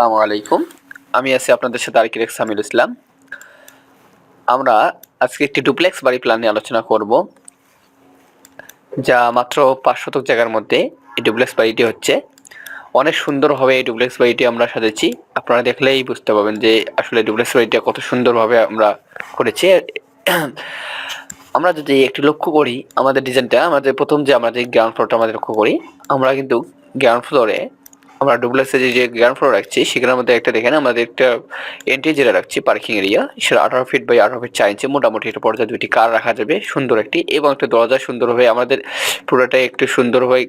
আসসালামু আলাইকুম। আমি আছি আপনাদের সাথে আরিকির সামিল ইসলাম আমরা আজকে একটি ডুপ্লেক্স বাড়ি প্ল্যান নিয়ে আলোচনা করব, যা মাত্র পাঁচ শতক জায়গার মধ্যে এই ডুপ্লেক্স বাড়িটি হচ্ছে। অনেক সুন্দরভাবে এই ডুপ্লেক্স বাড়িটি আমরা সাজেছি। আপনারা দেখলেই বুঝতে পারবেন যে আসলে ডুপ্লেক্স বাড়িটা কত সুন্দরভাবে আমরা করেছি। আমরা যদি একটু লক্ষ্য করি, আমাদের ডিজাইনটা আমাদের প্রথম যে আমাদের গ্রাউন্ড ফ্লোরটা আমাদের লক্ষ্য করি, আমরা কিন্তু গ্রাউন্ড ফ্লোরে আমরা ডুপ্লেক্সে যে গ্রাউন্ড ফ্লোর রাখছি, সেখানের মধ্যে একটা দেখেন আমাদের একটা এন্ট্রি যেটা রাখছি পার্কিং এরিয়া সেটা আঠারো ফিট বাই আঠারো ফিট চার ইঞ্চি মোটামুটি একটা পর্যায়ে দুইটি কার রাখা যাবে, সুন্দর একটি এবং একটা দরজা সুন্দরভাবে আমাদের পুরোটাই একটু সুন্দরভাবে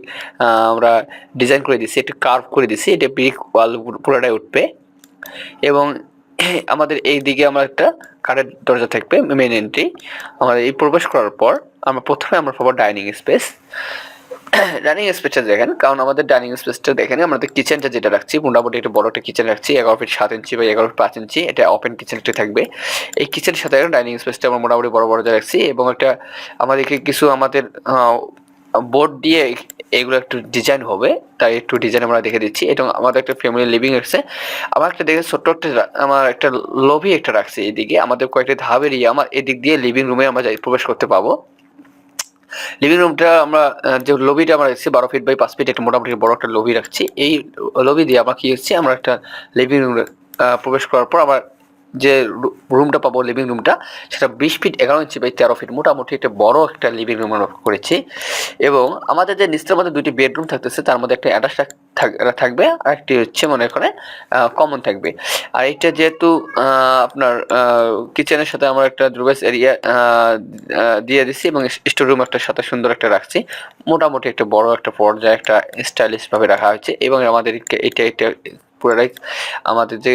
আমরা ডিজাইন করে দিচ্ছি একটু কার্ভ করে দিচ্ছি এটা ব্রিক ওয়াল পুরোটাই উঠবে এবং আমাদের এই দিকে আমরা একটা কাঠের দরজা থাকবে মেন এন্ট্রি আমাদের এই প্রবেশ করার পর আমরা প্রথমে আমরা পাবো ডাইনিং স্পেস ডাইনিং স্পেসটা দেখেন, কারণ আমাদের ডাইনিং স্পেসটা দেখেন আমাদের কিচেনটা যেটা রাখছি, মোটামুটি একটা বড় একটা কিচেন রাখছি, এগারো ফিট সাত ইঞ্চি বা এগারো ফিট পাঁচ ইঞ্চি এটা ওপেন কিচেনটা থাকবে। এই কিচেনের সাথে ডাইনিং স্পেসটা আমরা মোটামুটি বড় বড় রাখছি এবং একটা আমাদেরকে কিছু আমাদের বোর্ড দিয়ে এগুলো একটু ডিজাইন হবে, তাই একটু ডিজাইন আমরা দেখে দিচ্ছি। এবং আমাদের একটা ফ্যামিলি লিভিং আছে। আমার একটা দেখে ছোট্ট একটা আমার একটা লবি একটা রাখছি এদিকে আমাদের কয়েকটা ধাপের ইয়ে আমার এদিক দিয়ে লিভিং রুমে আমরা প্রবেশ করতে পাবো। লিভিং রুমটা আমরা যে লবিটা আমরা রাখছি বারো ফিট বাই পাঁচ ফিট একটা মোটামুটি বড় একটা লবি রাখছি। এই লবি দিয়ে আমরা কি হচ্ছে আমরা একটা লিভিং রুম প্রবেশ করার পর আবার যে রুমটা পাবো লিভিং রুমটা সেটা বিশ ফিট এগারো ইঞ্চি বাই তেরো ফিট মোটামুটি একটা বড় একটা লিভিং রুম আমরা করেছি। এবং আমাদের যে নিচের মধ্যে দুটি বেডরুম থাকতেছে, তার মধ্যে একটা অ্যাটাচ থাকবে, আর একটি হচ্ছে মনে করে কমন থাকবে। আর এটা যেহেতু আপনার কিচেনের সাথে আমরা একটা ড্রুবেস এরিয়া দিয়ে দিচ্ছি এবং স্টোর রুম একটা সাথে সুন্দর একটা রাখছি। মোটামুটি একটা বড় একটা পর্যায়ে একটা স্টাইলিশভাবে রাখা হয়েছে এবং আমাদের এটা এটা পুরোটাই আমাদের যে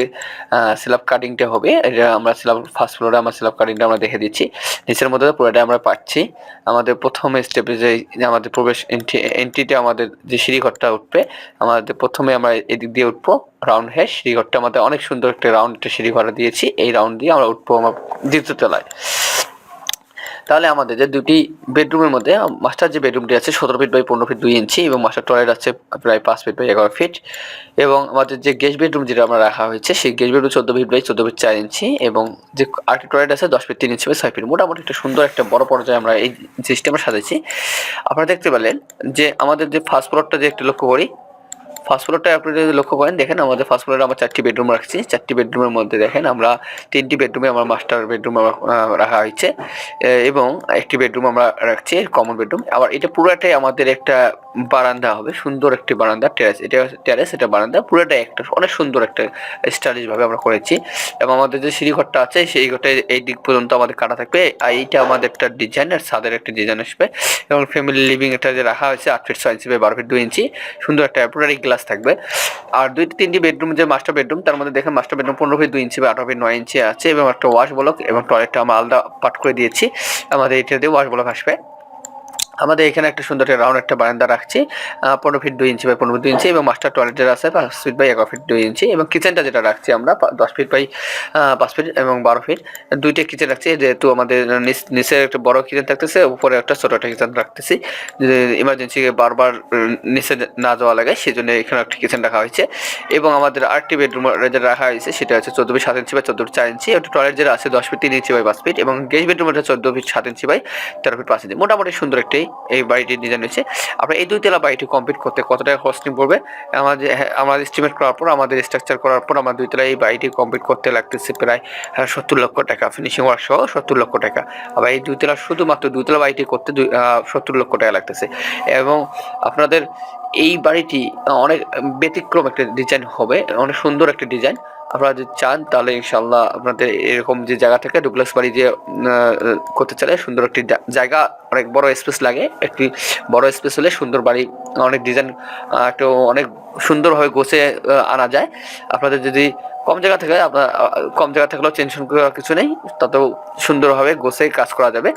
স্ল্যাব কাটিংটা হবে, এটা আমরা স্ল্যাব ফার্স্ট ফ্লোরে আমরা স্ল্যাব কাটিংটা আমরা দেখে দিচ্ছি। নিচের মধ্যে পুরোটাই আমরা পাচ্ছি। আমাদের প্রথম স্টেপে যে, আমাদের প্রবেশ এন্ট্রি এন্ট্রিটা আমাদের যে সিঁড়িঘরটা উঠবে, আমাদের প্রথমে আমরা এদিক দিয়ে উঠবো রাউন্ড হ্যাঁ সিঁড়িঘরটা আমাদের অনেক সুন্দর একটা রাউন্ড একটা সিঁড়িঘর দিয়েছি। এই রাউন্ড দিয়ে আমরা উঠবো আমার দ্বিতীয় তলায়। তাহলে আমাদের যে দুটি বেডরুমের মধ্যে মাস্টার যে বেডরুমটি আছে, সতেরো ফিট বাই পনেরো ফিট দুই ইঞ্চি এবং মাস্টার টয়লেট আছে প্রায় পাঁচ ফিট বাই এগারো ফিট এবং আমাদের যে গেস্ট বেডরুম যেটা আমরা রাখা হয়েছে, সেই গেস্ট বেডরুম চোদ্দ ফিট বাই চোদ্দ ফিট চার ইঞ্চি এবং যে আরেকটি টয়লেট আছে দশ ফিট তিন ইঞ্চি বাই ছয় ফিট মোটামুটি একটা সুন্দর একটা বড় পর্যায়ে আমরা এই সিস্টেমে সাজাইছি। আপনারা দেখতে পেলেন যে আমাদের যে ফার্স্ট ফ্লোরটা যে একটু লক্ষ্য করি ফার্স্ট ফ্লোরটা আপনি যদি লক্ষ্য করেন, দেখেন আমাদের ফার্স্ট ফ্লোরে আমরা চারটি বেডরুম রাখছি। চারটি বেডরুমের মধ্যে দেখেন আমরা তিনটি বেডরুমে আমার মাস্টার বেডরুম রাখা হয়েছে। এবং একটি বেডরুম আমরা রাখছি কমন বেডরুম আবার এটা পুরোটাই আমাদের একটা বারান্দা হবে, সুন্দর একটি বারান্দা টেরেস এটা টেরেস এটা বারান্দা, পুরোটাই একটা অনেক সুন্দর একটা স্টাইলিশভাবে আমরা করেছি। এবং আমাদের যে সিঁড়িঘরটা আছে, সেই ঘরটা এই দিক পর্যন্ত আমাদের কাটা থাকবে। আর এইটা আমাদের একটা ডিজাইন আর ছাদের একটা ডিজাইন আসবে। এবং ফ্যামিলি লিভিং এটা যে রাখা হয়েছে, আট ফিট ছয় ইঞ্চি বারো ফিট দুই ইঞ্চি সুন্দর একটা পুরোটাই গ্লাস থাকবে। আর দুই তিনটি বেডরুম যে মাস্টার বেডরুম তার মধ্যে দেখেন মাস্টার বেডরুম পনেরো ফিট দুই ইঞ্চি বা আঠারো ফিট নয় ইঞ্চি আছে, এবং একটা ওয়াশ ব্লক এবং টয়লেটটা আমরা আলাদা পাট করে দিয়েছি। আমাদের এটা দিয়ে ওয়াশ ব্লক আসবে। আমাদের এখানে একটা সুন্দর রাউন্ড একটা বারান্দা রাখছি। পনেরো ফিট দুই ইঞ্চি বাই পনেরো দুই ইঞ্চি এবং মাস্টার টয়লেট যেটা আছে, পাঁচ ফিট বাই এগারো ফিট দুই ইঞ্চি এবং কিচেনটা যেটা রাখছি আমরা দশ ফিট বাই পাঁচ ফিট এবং বারো ফিট দুইটা কিচেন রাখছি, যেহেতু আমাদের নিচের একটা বড় কিচেন থাকতেছে, উপরে একটা ছোটো একটা কিচেন রাখতেছি। ইমার্জেন্সি বারবার নিচে না যাওয়া লাগে সেই জন্য এখানে একটা কিচেন রাখা হয়েছে। এবং আমাদের আরেকটি বেডরুম যেটা রাখা হয়েছে, সেটা হচ্ছে চোদ্দ ফিট সাত ইঞ্চি বাই চোদ্দ ফিট চার ইঞ্চি একটা টয়লেট যেটা আছে, দশ ফিট তিন ইঞ্চি বাই পাঁচ ফিট এবং গেস্ট বেডরুম এটা চোদ্দ ফিট সাত ইঞ্চি বাই তেরো ফিট পাঁচ ইঞ্চি মোটামুটি সুন্দর একটি এই বাড়িটির ডিজাইন হয়েছে। আপনার এই দুই তেলা বাড়িটি কমপ্লিট করতে কত টাকা হোস্টিং পড়বে? আমাদের আমাদের এস্টিমেট করার পর, আমাদের স্ট্রাকচার করার পর, আমার দুই তেলা এই বাড়িটি কমপ্লিট করতে লাগতেছে প্রায় সত্তর লক্ষ টাকা ফিনিশিং ওয়ার্ক সহ সত্তর লক্ষ টাকা। আবার এই দুই তেলা শুধুমাত্র দুই তেলা বাড়িটি করতে সত্তর লক্ষ টাকা লাগতেছে। এবং আপনাদের এই বাড়িটি অনেক ব্যতিক্রম একটা ডিজাইন হবে, অনেক সুন্দর একটা ডিজাইন আপনারা যদি চান, তাহলে ইনশাল্লাহ আপনাদের এরকম যে জায়গা থেকে ডুপ্লেক্স বাড়ি যে করতে চাইলে সুন্দর একটি জায়গা, অনেক বড় স্পেস লাগে। একটি বড় স্পেস হলে সুন্দর বাড়ি, অনেক ডিজাইন একটু অনেক সুন্দরভাবে গোছে আনা যায়। আপনাদের যদি কম জায়গা থেকে, আপনার কম জায়গা থাকলেও টেনশন করার কিছু নেই ততও সুন্দরভাবে গোছে কাজ করা যাবে।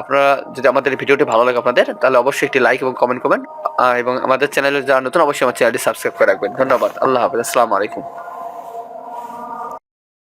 আপনারা যদি আমাদের ভিডিওটি ভালো লাগে আপনাদের, তাহলে অবশ্যই একটি লাইক এবং কমেন্ট করবেন। এবং আমাদের চ্যানেলে যারা নতুন, অবশ্যই আমার চ্যানেলটি সাবস্ক্রাইব করে রাখবেন। ধন্যবাদ। আল্লাহ হাফিজ। আসসালামু আলাইকুম।